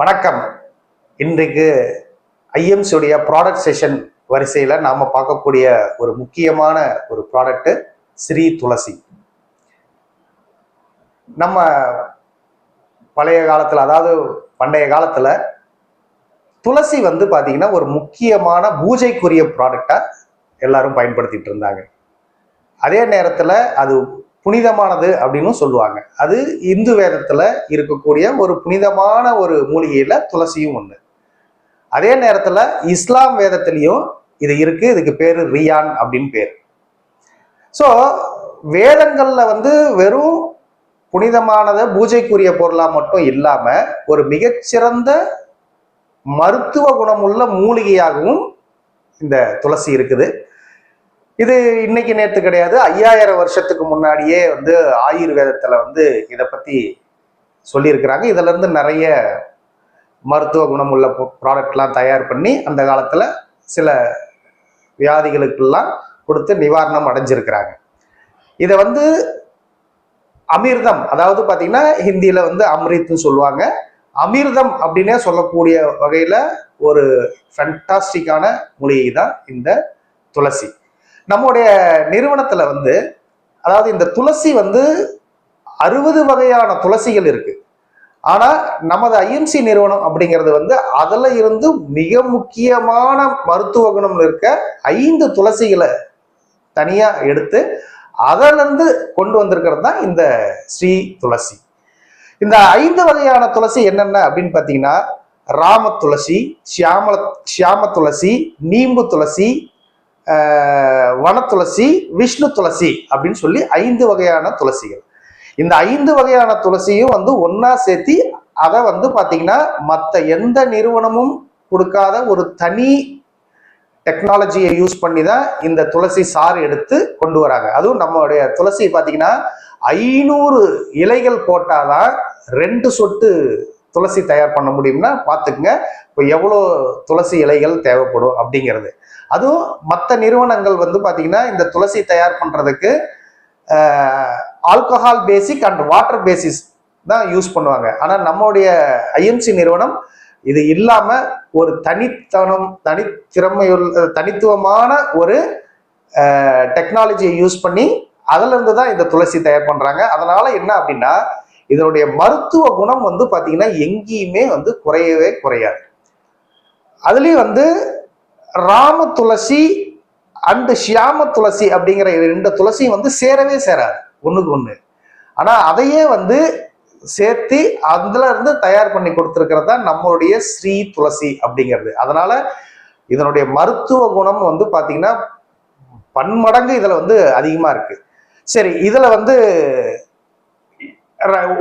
வணக்கம். இன்றைக்கு ஐஎம்சியுடைய product session வரிசையில் நாம் பார்க்கக்கூடிய ஒரு முக்கியமான ஒரு ப்ராடக்ட்டு ஸ்ரீ துளசி. நம்ம பழைய காலத்தில் அதாவது பண்டைய காலத்தில் துளசி வந்து பார்த்தீங்கன்னா ஒரு முக்கியமான பூஜைக்குரிய ப்ராடக்டாக எல்லாரும் பயன்படுத்திட்டு இருந்தாங்க. அதே நேரத்தில் அது புனிதமானது அப்படின்னு சொல்லுவாங்க. அது இந்து வேதத்தில் இருக்கக்கூடிய ஒரு புனிதமான ஒரு மூலிகையில் துளசியும் ஒன்று அதே நேரத்தில் இஸ்லாம் வேதத்திலையும் இது இருக்கு. இதுக்கு பேர் ரியான் அப்படின்னு பேர். ஸோ வேதங்களில் வந்து வெறும் புனிதமானத பூஜைக்குரிய பொருளாக மட்டும் இல்லாமல் ஒரு மிகச்சிறந்த மருத்துவ குணமுள்ள மூலிகையாகவும் இந்த துளசி இருக்குது. இது இன்னைக்கு நேற்று கிடையாது. ஐயாயிரம் வருஷத்துக்கு முன்னாடியே வந்து ஆயுர்வேதத்தில் வந்து இதை பற்றி சொல்லியிருக்கிறாங்க. இதுல இருந்து நிறைய மருத்துவ குணமுள்ள ப்ராடக்ட்லாம் தயார் பண்ணி அந்த காலத்தில் சில வியாதிகளுக்கெல்லாம் கொடுத்து நிவாரணம் அடைஞ்சிருக்கிறாங்க. இதை வந்து அமிர்தம் அதாவது பார்த்தீங்கன்னா ஹிந்தியில் வந்து அம்ரித்னு சொல்லுவாங்க. அமிர்தம் அப்படின்னே சொல்லக்கூடிய வகையில் ஒரு ஃபண்டாஸ்டிக்கான மூலிகை தான் இந்த துளசி. நம்முடைய நிறுவனத்தில் வந்து அதாவது இந்த துளசி வந்து அறுபது வகையான துளசிகள் இருக்கு. ஆனா நமது ஐஎம்சி நிறுவனம் அப்படிங்கிறது வந்து அதுல இருந்து மிக முக்கியமான மருத்துவ குணம் இருக்க ஐந்து துளசிகளை தனியா எடுத்து அதிலிருந்து கொண்டு வந்திருக்கிறது தான் இந்த ஸ்ரீ துளசி. இந்த ஐந்து வகையான துளசி என்னென்ன அப்படின்னு பார்த்தீங்கன்னா ராம துளசி சியாமல சியாம துளசி நீம்பு துளசி வனத்துளசி விஷ்ணு துளசி அப்படின்னு சொல்லி ஐந்து வகையான துளசிகள். இந்த ஐந்து வகையான துளசியும் வந்து ஒன்னா சேர்த்தி அதை வந்து பார்த்தீங்கன்னா மற்ற எந்த நிறுவனமும் கொடுக்காத ஒரு தனி டெக்னாலஜியை யூஸ் பண்ணி தான் இந்த துளசி சாறு எடுத்து கொண்டு வராங்க. அதுவும் நம்மளுடைய துளசி பார்த்தீங்கன்னா ஐநூறு இலைகள் போட்டாதான் ரெண்டு சொட்டு துளசி தயார் பண்ண முடியும்னா பார்த்துக்குங்க இப்போ எவ்வளோ துளசி இலைகள் தேவைப்படும் அப்படிங்கிறது. அதுவும் மற்ற நிறுவனங்கள் வந்து பார்த்தீங்கன்னா இந்த துளசி தயார் பண்ணுறதுக்கு alcohol basic and water basis தான் யூஸ் பண்ணுவாங்க. ஆனால் நம்மளுடைய ஐஎம்சி நிறுவனம் இது இல்லாமல் ஒரு தனித்தனம் தனித்திறமையுள்ள தனித்துவமான ஒரு டெக்னாலஜியை யூஸ் பண்ணி அதிலிருந்து தான் இந்த துளசி தயார் பண்ணுறாங்க அதனால் என்ன அப்படின்னா இதனுடைய மருத்துவ குணம் வந்து பார்த்தீங்கன்னா எங்கேயுமே வந்து குறையவே குறையாது. அதுலேயும் வந்து ராம துளசி அண்டு ஷியாம துளசி அப்படிங்கிற ரெண்டு துளசியும் வந்து சேரவே சேராது. ஒன்றுக்கு ஒன்று ஆனால் அதையே வந்து சேர்த்து அதுல இருந்து தயார் பண்ணி கொடுத்துருக்கிறது தான் நம்மளுடைய ஸ்ரீ துளசி அப்படிங்கிறது. அதனால இதனுடைய மருத்துவ குணம் வந்து பார்த்தீங்கன்னா பன்மடங்கு இதில் வந்து அதிகமாக இருக்கு. சரி இதில் வந்து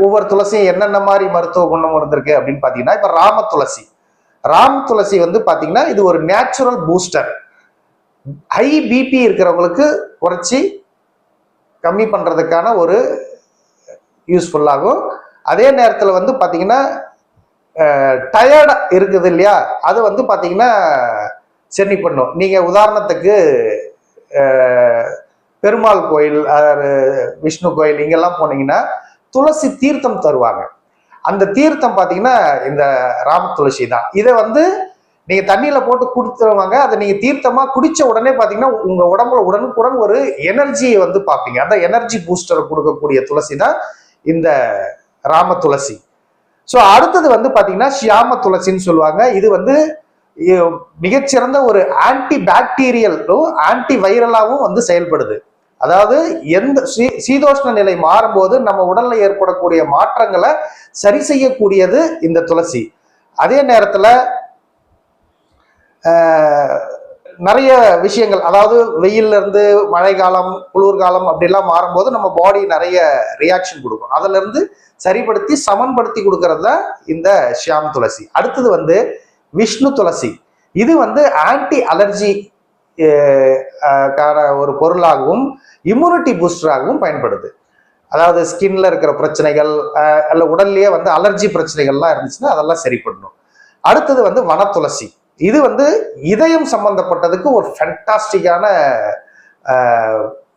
ஒவ்வொரு துளசியும் என்னென்ன மாதிரி மருத்துவ குணம் இருந்திருக்கு அப்படின்னு பார்த்தீங்கன்னா இப்போ ராம துளசி. ராம் துளசி வந்து பார்த்தீங்கன்னா இது ஒரு நேச்சுரல் பூஸ்டர் ஹை பிபி இருக்கிறவங்களுக்கு குறைச்சி கம்மி பண்ணுறதுக்கான ஒரு யூஸ்ஃபுல்லாகும் அதே நேரத்தில் வந்து பார்த்தீங்கன்னா டயர்டாக இருக்குது இல்லையா? அது வந்து பார்த்தீங்கன்னா சென்னி பண்ணும் நீங்கள் உதாரணத்துக்கு பெருமாள் கோயில் அதாவது விஷ்ணு கோயில் இங்கெல்லாம் போனீங்கன்னா துளசி தீர்த்தம் தருவாங்க. அந்த தீர்த்தம் பார்த்தீங்கன்னா இந்த ராம துளசி தான். இதை வந்து நீங்க தண்ணியில போட்டு குடுத்துருவாங்க அதை நீங்க தீர்த்தமா குடிச்ச உடனே பாத்தீங்கன்னா உங்க உடம்புல உடனுக்குடன் ஒரு எனர்ஜியை வந்து பார்ப்பீங்க. அந்த எனர்ஜி பூஸ்டர் கொடுக்கக்கூடிய துளசி தான் இந்த ராம துளசி. ஸோ அடுத்தது வந்து பாத்தீங்கன்னா ஷியாம துளசின்னு சொல்லுவாங்க. இது வந்து மிகச்சிறந்த ஒரு ஆன்டி பாக்டீரியலும் ஆன்டி வைரலாகவும் வந்து செயல்படுது. அதாவது எந்த சீ- சீதோஷ்ண நிலை மாறும்போது நம்ம உடல்ல ஏற்படக்கூடிய மாற்றங்களை சரி செய்யக்கூடியது இந்த துளசி. அதே நேரத்துல நிறைய விஷயங்கள் அதாவது வெயில்ல இருந்து மழை காலம் குளிர்காலம் அப்படிலாம் மாறும்போது நம்ம பாடி நிறைய ரியாக்ஷன் கொடுக்கும். அதுல இருந்து சரிப்படுத்தி சமன்படுத்தி கொடுக்கறது தான் இந்த ஷியாம் துளசி. அடுத்தது வந்து விஷ்ணு துளசி. இது வந்து ஆன்டி அலர்ஜி ஒரு பொருளாகவும் இம்யூனிட்டி பூஸ்டராகவும் பயன்படுது. அதாவது ஸ்கின்ல இருக்கிற பிரச்சனைகள் அல்ல உடல்லையே வந்து அலர்ஜி பிரச்சனைகள்லாம் இருந்துச்சுன்னா அதெல்லாம் சரி பண்ணணும் அடுத்தது வந்து வனத்துளசி. இது வந்து இதயம் சம்பந்தப்பட்டதுக்கு ஒரு ஃபென்டாஸ்டிக்கான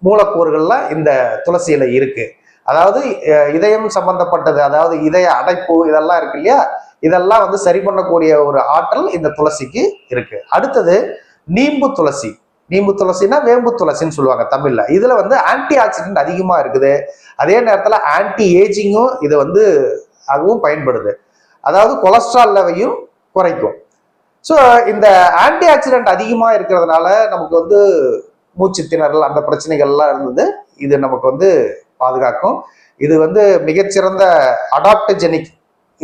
மூலக்கூறுகள்லாம் இந்த துளசியில இருக்கு. அதாவது இதயம் சம்பந்தப்பட்டது அதாவது இதய அடைப்பு இதெல்லாம் இருக்கு இல்லையா? இதெல்லாம் வந்து சரி பண்ணக்கூடிய ஒரு ஆற்றல் இந்த துளசிக்கு இருக்கு. அடுத்தது நீம்பு துளசி. நீம்பு துளசின்னா வேம்பு துளசின்னு சொல்லுவாங்க தமிழ்ல. இதுல வந்து ஆன்டி ஆக்சிடென்ட் அதிகமா இருக்குது. அதே நேரத்துல ஆன்டி ஏஜிங்கும் இது வந்து அதுவும் பயன்படுது. அதாவது கொலஸ்ட்ரால் லெவையும் குறைக்கும். ஸோ இந்த ஆன்டி ஆக்சிடென்ட் அதிகமாக இருக்கிறதுனால நமக்கு வந்து மூச்சு திணறல் அந்த பிரச்சனைகள்லாம் இருந்தது. இது நமக்கு வந்து பாதுகாக்கும். இது வந்து மிகச்சிறந்த அடாப்டஜெனிக்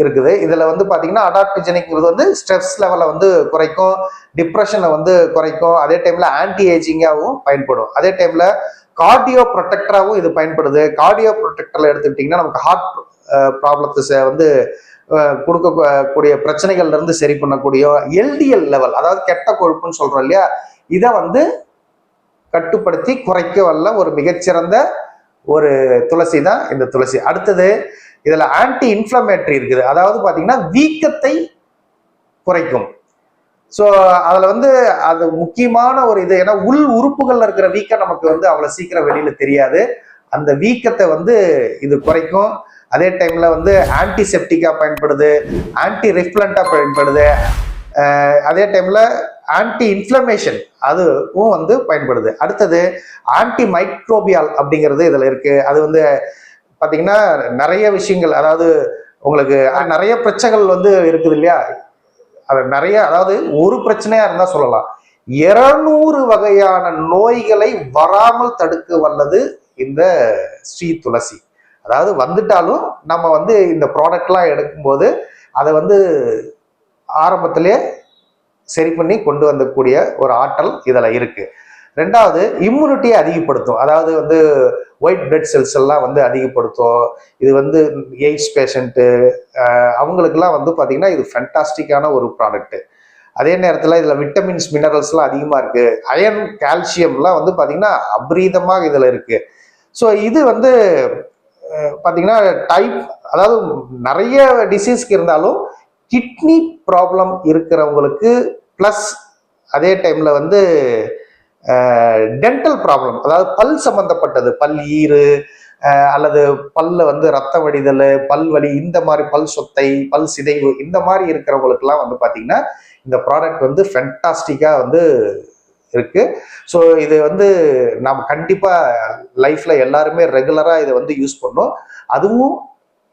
இருக்குது. இதில் வந்து பார்த்தீங்கன்னா அடாப்டஜெனிக்ங்கிறது வந்து ஸ்ட்ரெஸ் லெவலை வந்து குறைக்கும் டிப்ரெஷனை வந்து குறைக்கும். அதே டைமில் ஆன்டி ஏஜிங்காகவும் பயன்படும். அதே டைமில் கார்டியோ ப்ரொடெக்டராகவும் இது பயன்படுது. கார்டியோ ப்ரொடெக்டரில் எடுத்துக்கிட்டிங்கன்னா நமக்கு ஹார்ட் ப்ராப்ளத்தை வந்து கொடுக்கக்கூடிய பிரச்சனைகள்ல இருந்து சரி பண்ணக்கூடிய எல்டிஎல் லெவல் அதாவது கெட்ட கொழுப்புன்னு சொல்றோம் இல்லையா? இதை வந்து கட்டுப்படுத்தி குறைக்க வல்ல ஒரு மிகச்சிறந்த ஒரு துளசி தான் இந்த துளசி. அடுத்தது இதில் ஆன்டி இன்ஃப்ளமேட்ரி இருக்குது. அதாவது பார்த்தீங்கன்னா வீக்கத்தை குறைக்கும். ஸோ அதில் வந்து அது முக்கியமான ஒரு இது ஏன்னா உள் உறுப்புகளில் இருக்கிற வீக்கம் நமக்கு வந்து அவ்வளோ சீக்கிரம் வெளியில் தெரியாது. அந்த வீக்கத்தை வந்து இது குறைக்கும். அதே டைமில் வந்து ஆன்டிசெப்டிக்காக பயன்படுது ஆன்டி ரிஃப்ளண்ட்டாக பயன்படுது அதே டைமில் ஆன்டி இன்ஃப்ளமேஷன் அதுவும் வந்து பயன்படுது. அடுத்தது ஆன்டி மைக்ரோபியால் அப்படிங்கிறது இதில் இருக்குது அது வந்து பார்த்தீங்கன்னா நிறைய விஷயங்கள் அதாவது உங்களுக்கு நிறைய பிரச்சனைகள் வந்து இருக்குது இல்லையா? அது நிறைய அதாவது ஒரு பிரச்சனையாக இருந்தால் சொல்லலாம். இருநூறு வகையான நோய்களை வராமல் தடுக்க வல்லது இந்த ஸ்ரீ துளசி. அதாவது வந்துட்டாலும் நம்ம வந்து இந்த ப்ராடக்ட்லாம் எடுக்கும்போது அதை வந்து ஆரம்பத்திலே சரி பண்ணி கொண்டு வந்தக்கூடிய ஒரு ஆற்றல் இதில் இருக்குது ரெண்டாவது இம்யூனிட்டியை அதிகப்படுத்தும். அதாவது வந்து ஒயிட் பிளட் செல்ஸ் எல்லாம் வந்து அதிகப்படுத்தும். இது வந்து எய்ட்ஸ் பேஷண்ட்டு அவங்களுக்கெல்லாம் வந்து பார்த்தீங்கன்னா இது ஃபென்டாஸ்டிக்கான ஒரு ப்ராடக்ட்டு அதே நேரத்தில் இதில் விட்டமின்ஸ் மினரல்ஸ்லாம் அதிகமாக இருக்குது அயன் கால்சியம்லாம் வந்து பார்த்தீங்கன்னா அபரீதமாக இதில் இருக்குது ஸோ இது வந்து பார்த்திங்கன்னா பார்த்தீங்கன்னா டைப் அதாவது நிறைய டிசீஸ்க்கு இருந்தாலும் கிட்னி ப்ராப்ளம் இருக்கிறவங்களுக்கு ப்ளஸ் அதே டைமில் வந்து டென்டல் ப்ராப்ளம் அதாவது பல் சம்பந்தப்பட்டது. பல் ஈறு அல்லது பல்ல வந்து ரத்த வடிதல் பல் வலி இந்த மாதிரி பல் சொத்தை பல் சிதைவு இந்த மாதிரி இருக்கிறவங்களுக்குலாம் வந்து பார்த்தீங்கன்னா இந்த ப்ராடக்ட் வந்து ஃபென்டாஸ்டிக்காக வந்து இருக்கு. ஸோ இது வந்து நாம் கண்டிப்பாக லைஃப்பில் எல்லாருமே ரெகுலராக இதை வந்து யூஸ் பண்ணோம் அதுவும்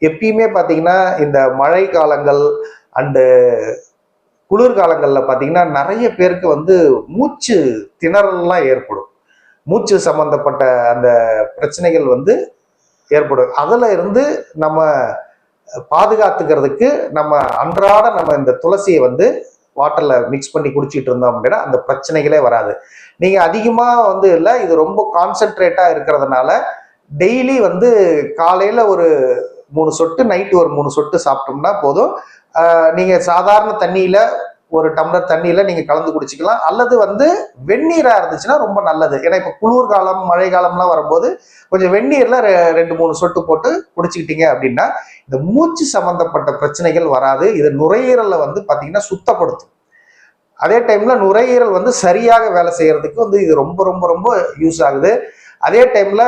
எப்பயுமே பார்த்தீங்கன்னா இந்த மழை காலங்கள் அண்டு குளிர்காலங்களில் பார்த்தீங்கன்னா நிறைய பேருக்கு வந்து மூச்சு திணறல்லாம் ஏற்படும். மூச்சு சம்பந்தப்பட்ட அந்த பிரச்சனைகள் வந்து ஏற்படும். அதில் இருந்து நம்ம பாதுகாத்துக்கிறதுக்கு நம்ம அன்றாட நம்ம இந்த துளசியை வந்து வாட்டரில் மிக்ஸ் பண்ணி குடிச்சிட்டு இருந்தோம் அப்படின்னா அந்த பிரச்சனைகளே வராது. நீங்கள் அதிகமாக வந்து இல்லை இது ரொம்ப கான்சென்ட்ரேட்டாக இருக்கிறதுனால டெய்லி வந்து காலையில் ஒரு மூணு சொட்டு நைட்டு ஒரு மூணு சொட்டு சாப்பிட்டோம்னா போதும். நீங்கள் சாதாரண தண்ணியில் ஒரு டம்ளர் தண்ணியில் நீங்கள் கலந்து குடிச்சிக்கலாம். அல்லது வந்து வெந்நீராக இருந்துச்சுன்னா ரொம்ப நல்லது. ஏன்னா இப்போ குளிர் காலம் மழை காலம்லாம் வரும்போது கொஞ்சம் வெந்நீரில் ரெ- ரெண்டு மூணு சொட்டு போட்டு குடிச்சிக்கிட்டீங்க அப்படின்னா இந்த மூச்சு சம்மந்தப்பட்ட பிரச்சனைகள் வராது. இது நுரையீரலை வந்து பார்த்தீங்கன்னா சுத்தப்படுத்தும். அதே டைமில் நுரையீரல் வந்து சரியாக வேலை செய்கிறதுக்கு வந்து இது ரொம்ப ரொம்ப ரொம்ப யூஸ் ஆகுது. அதே டைம்ல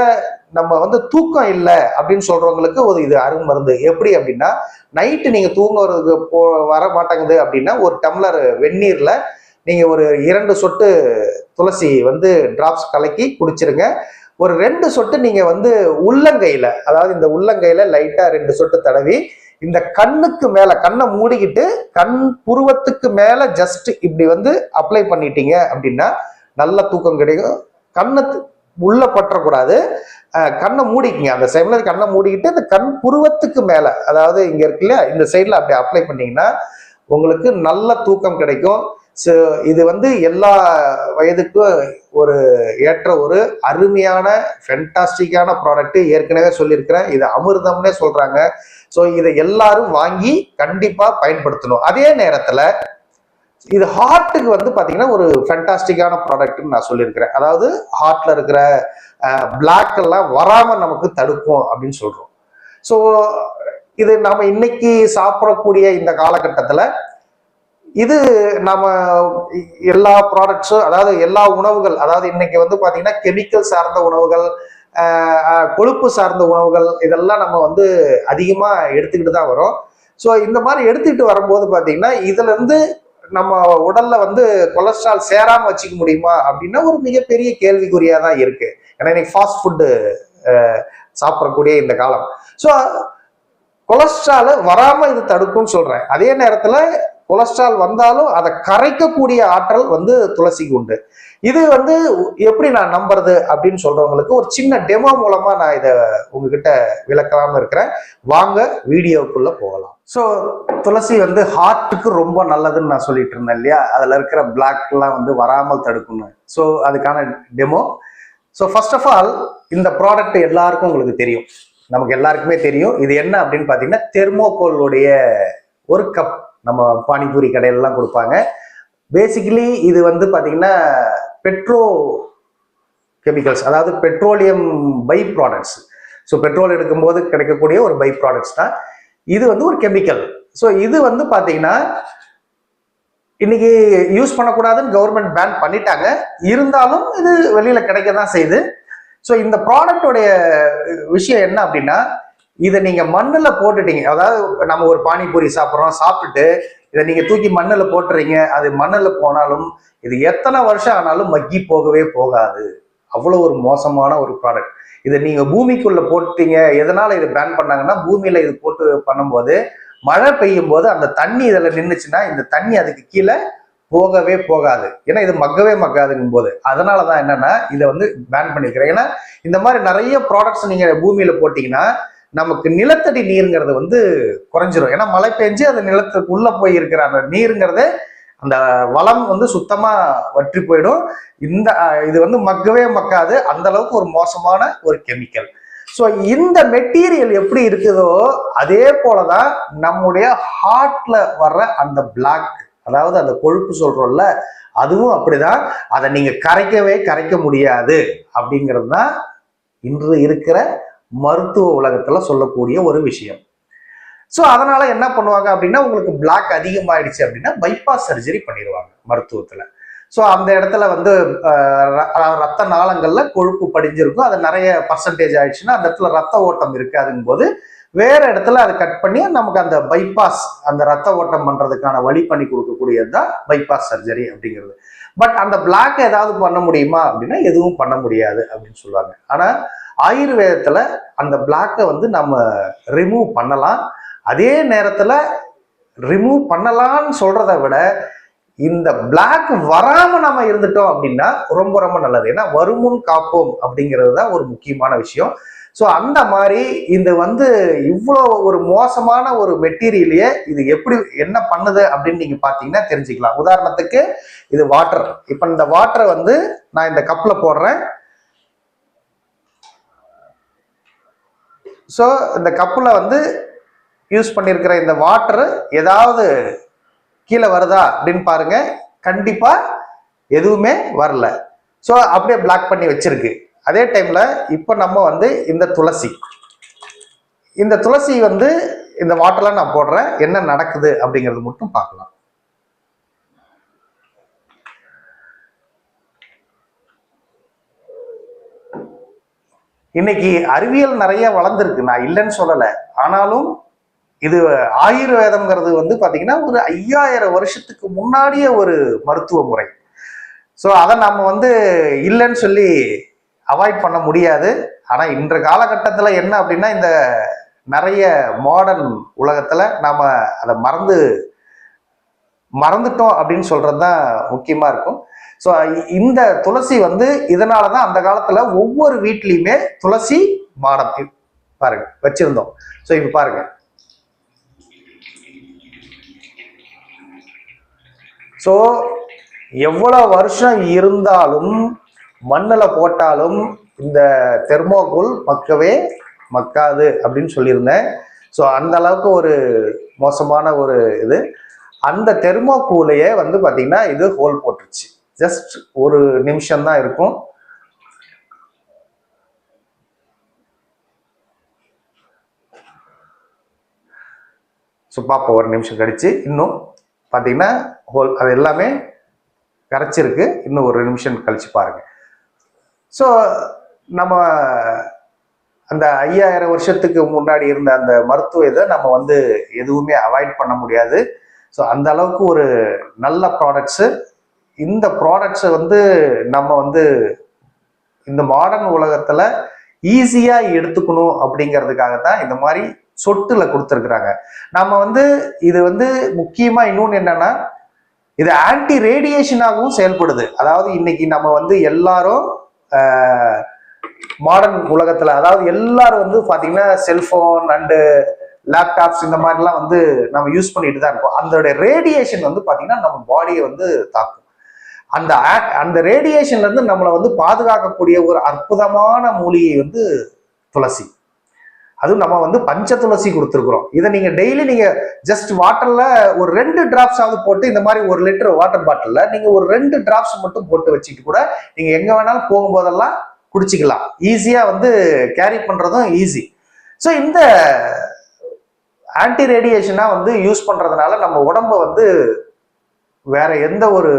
நம்ம வந்து தூக்கம் இல்லை அப்படின்னு சொல்றவங்களுக்கு ஒரு இது அருமருந்து எப்படி அப்படின்னா நைட்டு நீங்க தூங்குறதுக்கு போ வர மாட்டேங்குது அப்படின்னா ஒரு டம்ளர் வெந்நீர்ல நீங்க ஒரு இரண்டு சொட்டு துளசி வந்து டிராப்ஸ் கலக்கி குடிச்சிருங்க. ஒரு ரெண்டு சொட்டு நீங்க வந்து உள்ளங்கையில அதாவது இந்த உள்ளங்கையில லைட்டா ரெண்டு சொட்டு தடவி இந்த கண்ணுக்கு மேல கண்ணை மூடிக்கிட்டு கண் புருவத்துக்கு மேல ஜஸ்ட் இப்படி வந்து அப்ளை பண்ணிட்டீங்க அப்படின்னா நல்ல தூக்கம் கிடைக்கும். கண்ணு உள்ள பற்றக்கூடாது. கண்ணை மூடிக்கிங்க. அந்த சைட்ல கண்ணை மூடிக்கிட்டு இந்த கண் புருவத்துக்கு மேலே அதாவது இங்கே இருக்குல்ல இந்த சைடில் அப்படி அப்ளை பண்ணிங்கன்னா உங்களுக்கு நல்ல தூக்கம் கிடைக்கும். ஸோ இது வந்து எல்லா வயதுக்கும் ஒரு ஏற்ற ஒரு அருமையான ஃபென்டாஸ்டிக்கான ப்ராடக்ட்டு ஏற்கனவே சொல்லியிருக்கிறேன். இது அமிர்தம்னே சொல்கிறாங்க ஸோ இதை எல்லாரும் வாங்கி கண்டிப்பாக பயன்படுத்தணும். அதே நேரத்தில் இது ஹார்ட்டுக்கு வந்து பார்த்தீங்கன்னா ஒரு ஃபென்டாஸ்டிக்கான ப்ராடக்ட்னு நான் சொல்லியிருக்கிறேன். அதாவது ஹார்ட்டில் இருக்கிற பிளாக் எல்லாம் வராமல் நமக்கு தடுக்கும் அப்படின்னு சொல்கிறோம் ஸோ இது நம்ம இன்னைக்கு சாப்பிடக்கூடிய இந்த காலகட்டத்தில் இது நம்ம எல்லா ப்ராடக்ட்ஸும் அதாவது எல்லா உணவுகள் அதாவது இன்னைக்கு வந்து பார்த்தீங்கன்னா கெமிக்கல் சார்ந்த உணவுகள் கொழுப்பு சார்ந்த உணவுகள் இதெல்லாம் நம்ம வந்து அதிகமாக எடுத்துக்கிட்டு தான் வரோம். ஸோ இந்த மாதிரி எடுத்துக்கிட்டு வரும்போது பார்த்தீங்கன்னா இதுலேருந்து நம்ம உடல்ல வந்து கொலஸ்ட்ரால் சேராம வச்சுக்க முடியுமா அப்படின்னா ஒரு மிகப்பெரிய கேள்விக்குறியா தான் இருக்கு. ஏன்னா இன்னைக்கு ஃபாஸ்ட் ஃபுட்டு சாப்பிடக்கூடிய இந்த காலம். ஸோ கொலஸ்ட்ரால வராம இது தடுக்கும்னு சொல்றேன். அதே நேரத்துல கொலஸ்ட்ரால் வந்தாலும் அதை கரைக்கக்கூடிய ஆற்றல் வந்து துளசிக்கு உண்டு. இது வந்து எப்படி நான் நம்புறது அப்படின்னு சொல்றவங்களுக்கு ஒரு சின்ன டெமோ மூலமா நான் இதை உங்ககிட்ட விளக்கலாம இருக்கிறேன். வாங்க வீடியோக்குள்ள போகலாம். ஸோ துளசி வந்து ஹார்ட்டுக்கு ரொம்ப நல்லதுன்னு நான் சொல்லிட்டு இருந்தேன் இல்லையா? அதில் இருக்கிற பிளாக்லாம் வந்து வராமல் தடுக்கணும் ஸோ அதுக்கான demo so first of all இந்த ப்ராடக்ட் எல்லாருக்கும் உங்களுக்கு தெரியும். நமக்கு எல்லாருக்குமே தெரியும். இது என்ன அப்படின்னு பார்த்தீங்கன்னா தெர்மோகோலுடைய ஒரு கப் நம்ம பானிபூரி கடையிலலாம் கொடுப்பாங்க. பேசிக்கலி இது வந்து பார்த்தீங்கன்னா பெட்ரோ கெமிக்கல்ஸ் அதாவது petroleum by products so petrol எடுக்கும்போது கிடைக்கக்கூடிய ஒரு பை ப்ராடக்ட்ஸ் தான். இது வந்து ஒரு கெமிக்கல் ஸோ இது வந்து பார்த்தீங்கன்னா இன்னைக்கு யூஸ் பண்ணக்கூடாதுன்னு கவர்மெண்ட் பேன் பண்ணிட்டாங்க. இருந்தாலும் இது வெளியில் கிடைக்க தான் செய்யுது. ஸோ இந்த ப்ராடக்டோடைய விஷயம் என்ன அப்படின்னா இதை நீங்க மண்ணில் போட்டுட்டீங்க. அதாவது நம்ம ஒரு பானிபூரி சாப்பிட்றோம் சாப்பிட்டுட்டு இதை நீங்க தூக்கி மண்ணில் போட்டுறீங்க. அது மண்ணில் போனாலும் இது எத்தனை வருஷம் ஆனாலும் மக்கி போகவே போகாது. அவ்வளோ ஒரு மோசமான ஒரு ப்ராடக்ட் இதை நீங்க பூமிக்குள்ள போட்டீங்க எதனால இது பேன் பண்ணாங்கன்னா பூமியில இது போட்டு பண்ணும்போது மழை பெய்யும் போது அந்த தண்ணி இதில் நின்றுச்சுன்னா இந்த தண்ணி அதுக்கு கீழே போகவே போகாது. ஏன்னா இது மக்கவே மக்காதுங்கும் போது. அதனால தான் என்னன்னா இதை வந்து பேன் பண்ணியிருக்கிறேன் ஏன்னா இந்த மாதிரி நிறைய ப்ராடக்ட்ஸ் நீங்கள் பூமியில் போட்டிங்கன்னா நமக்கு நிலத்தடி நீருங்கிறது வந்து குறைஞ்சிரும். ஏன்னா மழை பெஞ்சு அந்த நிலத்துக்கு உள்ள போய் இருக்கிற அந்த நீருங்கிறது அந்த வளம் வந்து சுத்தமா வற்றி போயிடும். இந்த இது வந்து மக்கவே மக்காது. அந்த அளவுக்கு ஒரு மோசமான ஒரு கெமிக்கல். ஸோ இந்த மெட்டீரியல் எப்படி இருக்குதோ அதே போலதான் நம்முடைய ஹார்ட்ல வர்ற அந்த பிளாக் அதாவது அந்த கொழுப்பு சொல்றோம்ல அதுவும் அப்படிதான். அதை நீங்க கரைக்கவே கரைக்க முடியாது. அப்படிங்கிறது தான் இன்று இருக்கிற மருத்துவ உலகத்துல சொல்லக்கூடிய ஒரு விஷயம். ஸோ அதனால என்ன பண்ணுவாங்க அப்படின்னா உங்களுக்கு பிளாக் அதிகமாயிடுச்சு அப்படின்னா பைபாஸ் சர்ஜரி பண்ணிடுவாங்க மருத்துவத்துல. ஸோ அந்த இடத்துல வந்து ரத்த நாளங்கள்ல கொழுப்பு படிஞ்சிருக்கும். அது நிறைய பர்சன்டேஜ் ஆயிடுச்சுன்னா அந்த இடத்துல ரத்த ஓட்டம் இருக்காதுங்கும் போது வேற இடத்துல அதை கட் பண்ணி நமக்கு அந்த பைபாஸ் அந்த ரத்த ஓட்டம் பண்றதுக்கான வழி பண்ணி கொடுக்கக்கூடியது தான் பைபாஸ் சர்ஜரி அப்படிங்கிறது. பட் அந்த பிளாக் ஏதாவது பண்ண முடியுமா அப்படின்னா எதுவும் பண்ண முடியாது அப்படின்னு சொல்லுவாங்க. ஆனா ஆயுர்வேதத்துல அந்த பிளாக்கை வந்து நம்ம ரிமூவ் பண்ணலாம். அதே நேரத்துல ரிமூவ் பண்ணலாம்னு சொல்றதை விட இந்த பிளாக் வராம நம்ம இருந்துட்டோம் அப்படின்னா ரொம்ப ரொம்ப நல்லது. ஏன்னா வருமுன் காப்போம் அப்படிங்கிறது தான் ஒரு முக்கியமான விஷயம். ஸோ அந்த மாதிரி இந்த வந்து இவ்வளோ ஒரு மோசமான ஒரு மெட்டீரியலையே இது எப்படி என்ன பண்ணுது அப்படின்னு நீங்கள் பார்த்தீங்கன்னா தெரிஞ்சுக்கலாம். உதாரணத்துக்கு இது வாட்டர் இப்போ இந்த வாட்டரை வந்து நான் இந்த கப்பில் போடுறேன். ஸோ இந்த கப்பில் வந்து யூஸ் பண்ணியிருக்கிற இந்த வாட்டர் ஏதாவது கீழே வருதா அப்படின்னு பாருங்கள் கண்டிப்பாக எதுவுமே வரல. ஸோ அப்படியே பிளாக் பண்ணி வச்சிருக்கு. அதே டைமில் இப்போ நம்ம வந்து இந்த துளசி. இந்த துளசி வந்து இந்த வாட்டர்ல நான் போடுறேன். என்ன நடக்குது அப்படிங்கிறது மட்டும் பார்க்கலாம். இன்னைக்கு அறிவியல் நிறைய வளர்ந்துருக்கு. நான் இல்லைன்னு சொல்லலை. ஆனாலும் இது ஆயுர்வேதம்ங்கிறது வந்து பார்த்தீங்கன்னா ஒரு ஐயாயிரம் வருஷத்துக்கு முன்னாடியே ஒரு மருத்துவ முறை. ஸோ அதை நம்ம வந்து இல்லைன்னு சொல்லி அவாய்ட் பண்ண முடியாது. ஆனால் இன்ற காலகட்டத்தில் என்ன அப்படின்னா இந்த நிறைய மாடர்ன் உலகத்தில் நாம் அதை மறந்து மறந்துட்டோம் அப்படின்னு சொல்கிறது தான் முக்கியமாக இருக்கும். ஸோ இந்த துளசி வந்து இதனால தான் அந்த காலத்தில் ஒவ்வொரு வீட்லேயுமே துளசி மாடம் பாருங்க வச்சிருந்தோம். ஸோ இப்போ பாருங்க. ஸோ எவ்வளோ வருஷம் இருந்தாலும் மண்ணில் போட்டாலும் இந்த தெர்மோகோல் மக்கவே மக்காது அப்படின்னு சொல்லியிருந்தேன். ஸோ அந்த அளவுக்கு ஒரு மோசமான ஒரு இது. அந்த தெர்மோகூலையே வந்து பார்த்தீங்கன்னா இது ஹோல் போட்டுருச்சு. ஜஸ்ட் ஒரு நிமிஷம் தான் இருக்கும். ஸோ பார்ப்போம் ஒரு நிமிஷம் கழிச்சு. இன்னும் பார்த்தீங்கன்னா ஹோல் அது எல்லாமே கரைச்சிருக்கு. இன்னும் ஒரு நிமிஷம் கழிச்சு பாருங்கள் ஸோ நம்ம அந்த ஐயாயிரம் வருஷத்துக்கு முன்னாடி இருந்த அந்த மருத்துவ இதை நம்ம வந்து எதுவுமே அவாய்ட் பண்ண முடியாது. ஸோ அந்த அளவுக்கு ஒரு நல்ல ப்ராடக்ட்ஸு இந்த ப்ராடக்ட்ஸை வந்து நம்ம வந்து இந்த மாடர்ன் உலகத்தில் ஈஸியாக எடுத்துக்கணும் அப்படிங்கிறதுக்காக தான் இந்த மாதிரி சொட்டில் கொடுத்துருக்குறாங்க. நம்ம வந்து இது வந்து முக்கியமாக இன்னொன்று என்னன்னா இது ஆன்டி ரேடியேஷனாகவும் செயல்படுது. அதாவது இன்னைக்கு நம்ம வந்து எல்லாரும் மாடர்ன் உலகத்துல அதாவது எல்லாரும் வந்து பாத்தீங்கன்னா செல்போன் அண்டு லேப்டாப்ஸ் இந்த மாதிரிலாம் வந்து நம்ம யூஸ் பண்ணிட்டு தான் இருக்கோம். அதோட ரேடியேஷன் வந்து பாத்தீங்கன்னா நம்ம பாடியை வந்து தாக்கும். அந்த அந்த ரேடியேஷன்ல இருந்து நம்மளை வந்து பாதுகாக்கக்கூடிய ஒரு அற்புதமான மூலிகை வந்து துளசி. அதுவும் நம்ம வந்து பஞ்ச துளசி கொடுத்துருக்குறோம். இதை நீங்க டெய்லி நீங்க ஜஸ்ட் வாட்டர்ல ஒரு ரெண்டு டிராப்ஸ் ஆகுது போட்டு இந்த மாதிரி ஒரு லிட்டர் வாட்டர் பாட்டில்ல நீங்க ஒரு ரெண்டு டிராப்ஸ் மட்டும் போட்டு வச்சுட்டு கூட நீங்க எங்க வேணாலும் போகும்போதெல்லாம் குடிச்சிக்கலாம். ஈஸியா வந்து கேரி பண்றதும் ஈஸி ஸோ இந்த ஆன்டி ரேடியேஷனாக வந்து யூஸ் பண்ணுறதுனால நம்ம உடம்ப வந்து வேற எந்த ஒரு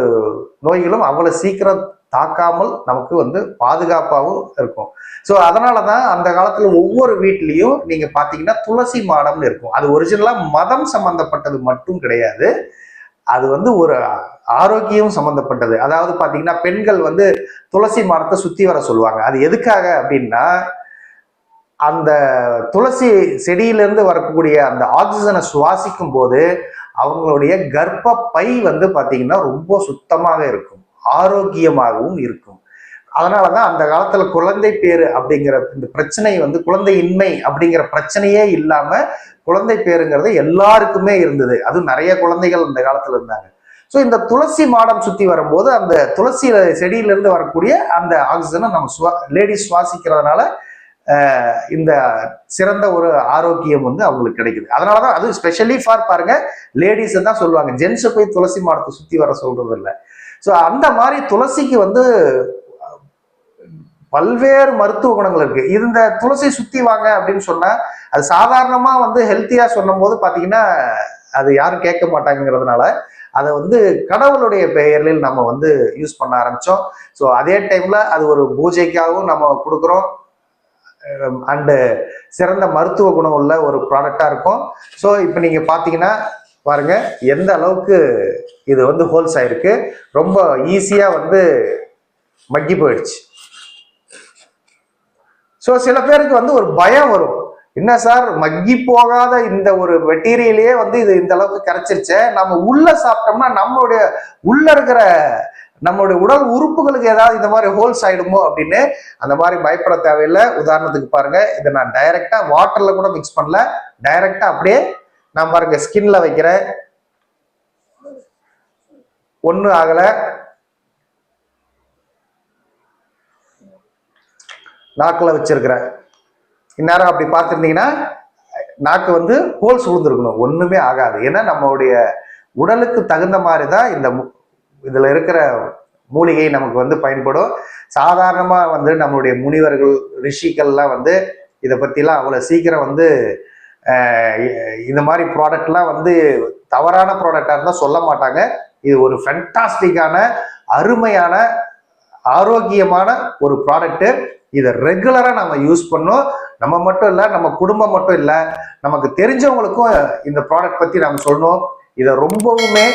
நோய்களும் அவ்வளோ சீக்கிரம் தாக்காமல் நமக்கு வந்து பாதுகாப்பாகவும் இருக்கும். ஸோ அதனால தான் அந்த காலத்தில் ஒவ்வொரு வீட்லேயும் நீங்கள் பார்த்தீங்கன்னா துளசி மாடம்னு இருக்கும். அது ஒரிஜினலாக மதம் சம்மந்தப்பட்டது மட்டும் கிடையாது. அது வந்து ஒரு ஆரோக்கியம் சம்மந்தப்பட்டது அதாவது பார்த்தீங்கன்னா பெண்கள் வந்து துளசி மரத்தை சுற்றி வர சொல்லுவாங்க. அது எதுக்காக அப்படின்னா அந்த துளசி செடியிலேருந்து வரக்கூடிய அந்த ஆக்சிஜனை சுவாசிக்கும் போது அவங்களுடைய கர்ப்ப பை வந்து பார்த்தீங்கன்னா ரொம்ப சுத்தமாக இருக்கும். ஆரோக்கியமாகவும் இருக்கும். அதனால தான் அந்த காலத்துல குழந்தை பேரு அப்படிங்கிற இந்த பிரச்சனை வந்து குழந்தையின்மை அப்படிங்கிற பிரச்சனையே இல்லாம குழந்தை பேருங்கிறது எல்லாருக்குமே இருந்தது. அதுவும் நிறைய குழந்தைகள் அந்த காலத்துல இருந்தாங்க. ஸோ இந்த துளசி மாடம் சுத்தி வரும்போது அந்த துளசி செடியிலிருந்து வரக்கூடிய அந்த ஆக்சிஜனை நம்ம சுவா லேடிஸ் சுவாசிக்கிறதுனால இந்த சிறந்த ஒரு ஆரோக்கியம் வந்து அவங்களுக்கு கிடைக்குது. அதனால தான் அதுவும் ஸ்பெஷலி ஃபார் பாருங்க லேடிஸ் தான் சொல்லுவாங்க. ஜென்ஸை போய் துளசி மாடத்தை சுத்தி வர சொல்றது இல்லை ஸோ அந்த மாதிரி துளசிக்கு வந்து பல்வேறு மருத்துவ குணங்கள் இருக்கு. இந்த துளசி சுத்தி வாங்க அப்படின்னு சொன்னா அது சாதாரணமா வந்து ஹெல்த்தியா சொன்னும் போது பாத்தீங்கன்னா அது யாரும் கேட்க மாட்டாங்கிறதுனால அதை வந்து கடவுளுடைய பெயரில் நம்ம வந்து யூஸ் பண்ண ஆரம்பிச்சோம். ஸோ அதே டைம்ல அது ஒரு பூஜைக்காகவும் நம்ம கொடுக்குறோம். அண்டு சிறந்த மருத்துவ குணம் உள்ள ஒரு ப்ராடக்டா இருக்கும். ஸோ இப்போ நீங்க பாத்தீங்கன்னா பாருங்க எந்த அளவுக்கு இது வந்து ஹோல்ஸ் ஆயிருக்கு. ரொம்ப ஈஸியா வந்து மக்கி போயிடுச்சு. ஸோ சில பேருக்கு வந்து ஒரு பயம் வரும். என்ன சார் மக்கி போகாத இந்த ஒரு மெட்டீரியலே வந்து இது இந்த அளவுக்கு கரைச்சிருச்சே? நம்ம உள்ள சாப்பிட்டோம்னா நம்மளுடைய உள்ள இருக்கிற நம்மளுடைய உடல் உறுப்புகளுக்கு ஏதாவது இந்த மாதிரி ஹோல்ஸ் ஆயிடுமோ அப்படின்னு அந்த மாதிரி பயப்பட தேவையில்லை. உதாரணத்துக்கு பாருங்க இதை நான் டைரக்டா வாட்டர்ல கூட மிக்ஸ் பண்ணல. டைரக்டா அப்படியே நான் பாருங்க ஸ்கின்ல வைக்கிறேன் ஒன்றும் ஆகலை. நாக்கில் வச்சிருக்கிறேன். இந்நேரம் அப்படி பார்த்துருந்தீங்கன்னா நாக்கு வந்து ஹோல்ஸ் விழுந்துருக்கணும் ஒன்றுமே ஆகாது. ஏன்னா நம்மளுடைய உடலுக்கு தகுந்த மாதிரி தான் இந்த மு- இதுல இருக்கிற மூலிகை நமக்கு வந்து பயன்படும். சாதாரணமாக வந்து நம்மளுடைய முனிவர்கள் ரிஷிகள்லாம் வந்து இதை பற்றிலாம் அவ்வளோ சீக்கிரம் வந்து இந்த மாதிரி ப்ராடக்ட்லாம் வந்து தவறான ப்ராடக்டாக இருந்தால் சொல்ல மாட்டாங்க. இது ஒரு ஃபென்டாஸ்டிக்கான அருமையான ஆரோக்கியமான ஒரு ப்ராடக்ட்டு இதை ரெகுலராக நம்ம யூஸ் பண்ணோம். நம்ம மட்டும் இல்லை நம்ம குடும்பம் மட்டும் இல்லை நமக்கு தெரிஞ்சவங்களுக்கும் இந்த ப்ராடக்ட் பற்றி நம்ம சொல்லணும். இதை ரொம்பவுமே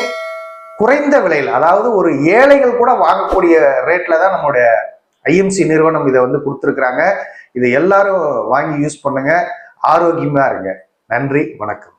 குறைந்த விலையில் அதாவது ஒரு ஏழைகள் கூட வாங்கக்கூடிய ரேட்டில் தான் நம்மளுடைய ஐஎம்சி நிறுவனம் இதை வந்து கொடுத்துருக்குறாங்க. இதை எல்லாரும் வாங்கி யூஸ் பண்ணுங்க. ஆரோக்கியமாக இருங்க. நன்றி வணக்கம்.